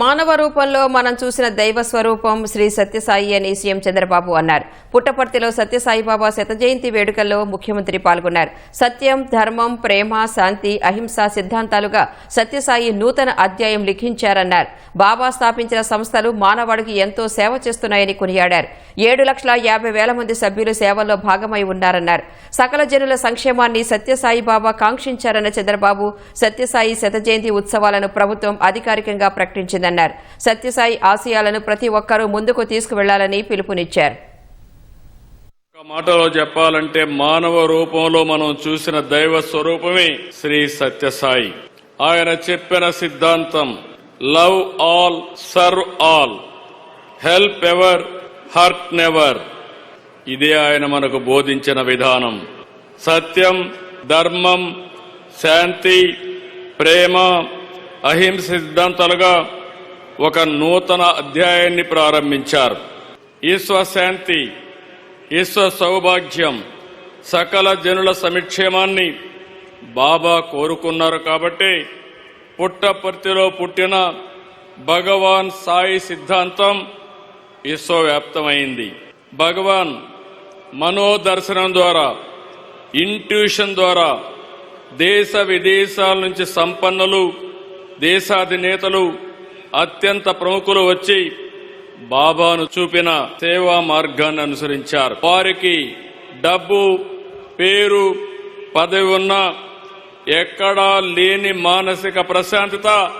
మానవ రూపంలో మనం చూసిన దైవ స్వరూపం శ్రీ సత్యసాయి అని సీఎం చంద్రబాబు అన్నారు. పుట్టపర్తిలో సత్యసాయిబాబా శత జయంతి వేడుకల్లో ముఖ్యమంత్రి పాల్గొన్నారు. సత్యం ధర్మం ప్రేమ శాంతి అహింస సిద్ధాంతాలుగా సత్యసాయి నూతన అధ్యాయం లిఖించారన్నారు. బాబా స్థాపించిన సంస్థలు మానవాడికి ఎంతో సేవ చేస్తున్నాయని కొనియాడారు. ఏడు లక్షల యాభై వేల మంది సభ్యులు సేవల్లో భాగమై ఉన్నారన్నారు. సకల జనుల సంక్షేమాన్ని సత్యసాయి బాబా కాంక్షించారన్న చంద్రబాబు సత్యసాయి శత జయంతి ఉత్సవాలను ప్రభుత్వం అధికారికంగా ప్రకటించింది. ప్రకటించిందన్నారు సత్యసాయి ఆశయాలను ప్రతి ఒక్కరూ ముందుకు తీసుకువెళ్ళాలని పిలుపునిచ్చారు. ఒక మాటలో చెప్పాలంటే మానవ రూపంలో మనం చూసిన దైవ స్వరూపమే శ్రీ సత్యసాయి. ఆయన చెప్పిన సిద్ధాంతం love all serve all help ever hurt never. ఇదే ఆయన మనకు బోధించిన విధానం. సత్యం ధర్మం శాంతి ప్రేమ అహింస సిద్ధాంతాలుగా ఒక నూతన అధ్యాయాన్ని ప్రారంభించారు. ఈశ్వశాంతి ఈశ్వ సౌభాగ్యం సకల జనుల సమిక్షేమాన్ని బాబా కోరుకున్నారు కాబట్టి పుట్టపర్తిలో పుట్టిన భగవాన్ సాయి సిద్ధాంతం విశ్వవ్యాప్తమైంది. భగవాన్ మనోదర్శనం ద్వారా ఇంట్యూషన్ ద్వారా దేశ విదేశాల నుంచి సంపన్నులు దేశాధినేతలు అత్యంత ప్రముఖులు వచ్చి బాబాను చూపిన సేవా మార్గాన్ని అనుసరించారు. వారికి డబ్బు పేరు పదవి ఉన్న ఎక్కడా లేని మానసిక ప్రశాంతత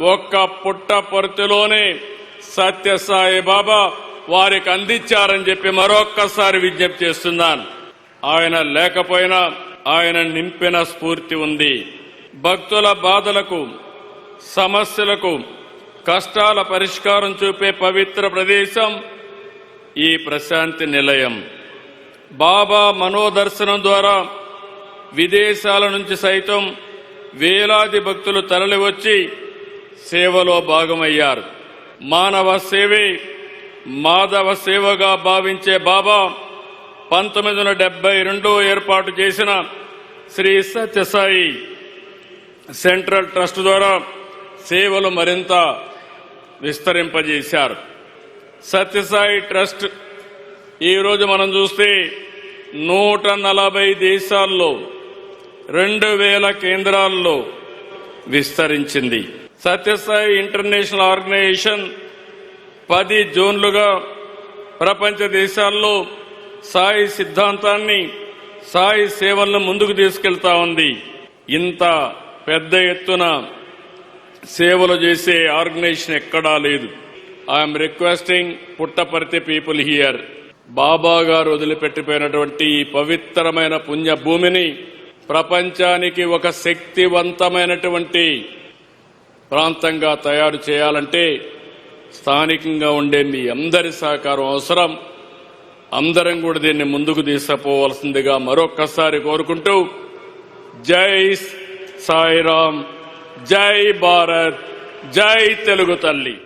ఒక్క పుట్టపర్తిలోనే సత్యసాయి బాబా వారికి అందించారని చెప్పి మరొక్కసారి విజ్ఞప్తి చేస్తున్నాను. ఆయన లేకపోయినా ఆయన నింపిన స్ఫూర్తి ఉంది. భక్తుల బాధలకు సమస్యలకు కష్టాల పరిష్కారం చూపే పవిత్ర ప్రదేశం ఈ ప్రశాంతి నిలయం. బాబా మనోదర్శనం ద్వారా విదేశాల నుంచి సైతం వేలాది భక్తులు తరలివచ్చి సేవలో భాగమయ్యారు. మానవ సేవే మాధవ సేవగా భావించే బాబా పంతొమ్మిది వందల డెబ్బై రెండో ఏర్పాటు చేసిన శ్రీ సత్యసాయి సెంట్రల్ ట్రస్ట్ ద్వారా సేవలు మరింత విస్తరింపజేశారు. సత్యసాయి ట్రస్ట్ ఈరోజు మనం చూస్తే నూట నలభై దేశాల్లో రెండు వేల కేంద్రాల్లో విస్తరించింది. సత్యసాయి ఇంటర్నేషనల్ ఆర్గనైజేషన్ పది జోన్లుగా ప్రపంచ దేశాల్లో సాయి సిద్ధాంతాన్ని సాయి సేవలను ముందుకు తీసుకెళ్తా ఉంది. ఇంత పెద్ద ఎత్తున సేవలు చేసే ఆర్గనైజేషన్ ఎక్కడా లేదు. I'm requesting Puttaparthi people here Baba గారు వదిలిపెట్టిపోయినటువంటి ఈ పవిత్రమైన పుణ్య భూమిని ప్రపంచానికి ఒక శక్తివంతమైనటువంటి ప్రాంతంగా తయారు చేయాలంటే స్థానికంగా ఉండే మీ అందరి సహకారం అవసరం. అందరం కూడా దీన్ని ముందుకు తీసుకుపోవలసిందిగా మరొక్కసారి కోరుకుంటూ జై సాయిరామ్. జై భారత్ జై తెలుగు తల్లి.